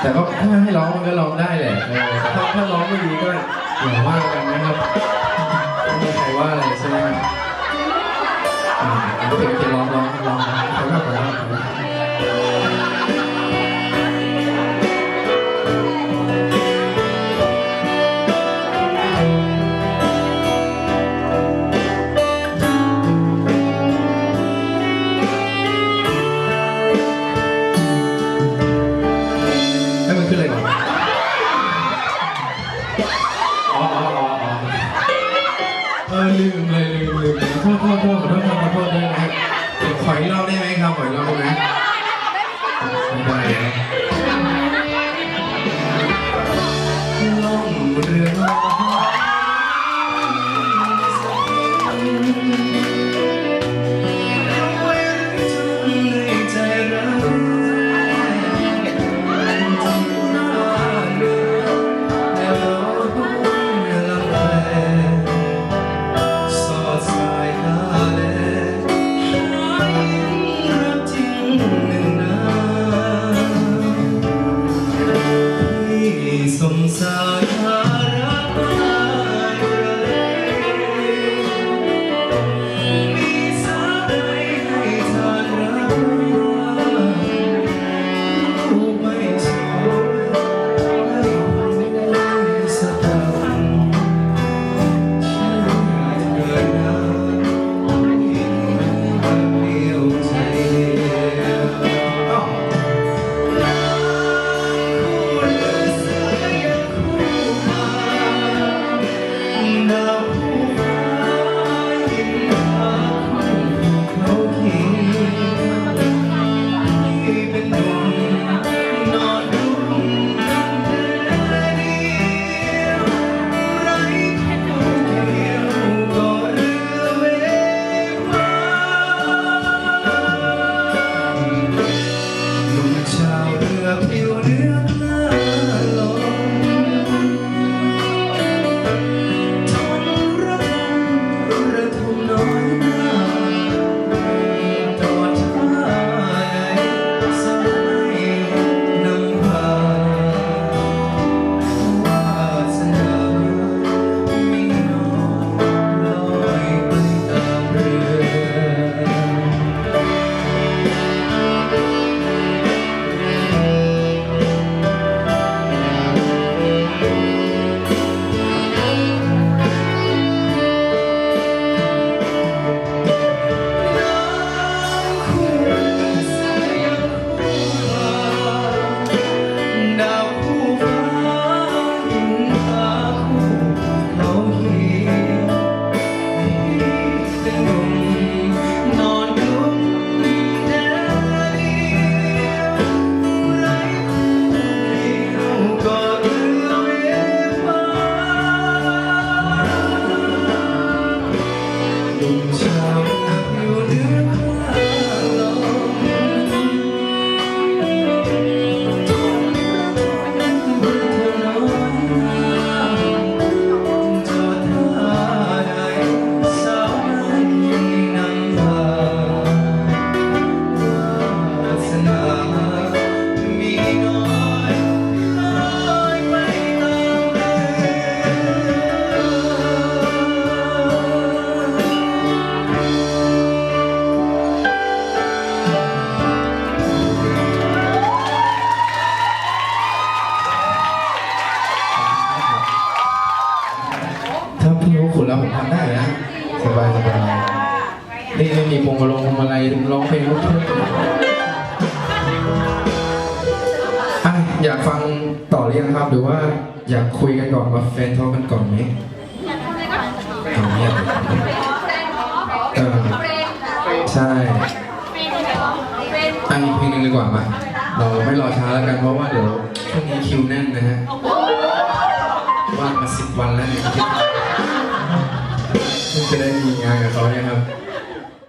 แต่ก็ถ้าให้ร้องมันก็ร้องได้แหละเออถ้าถ้าร้องไม่ดีก็อย่าว่ากันนะครับไม่มีใครว่าอะไรใช่ไหมครับอ่าโอเคโอเคร้องร้องร้องนะขอโทษขอโทษขอโออลืมเลยลืมลืมโทษโทษโทษขอโทษขอโทษด้วยนะครับขออีกรอบได้ไหมครับขออีกรอบได้ไหมไม่ได้ แล้วผมทำได้นะสบายสบายนี่ไม่มีพวงมาลงพวงมาลัยร้องเพลงลูกทุ่งอยากฟังต่อหรือยังครับ หรือว่าอยากคุยกันก่อนมาแฟนทอกันก่อนไหมเอาเงียบเออใช่อันนี้เพลงหนึ่งดีกว่ามาเราไม่รอช้าแล้วกันเพราะว่าเดี๋ยวช่วงนี้คิวแน่นนะฮะ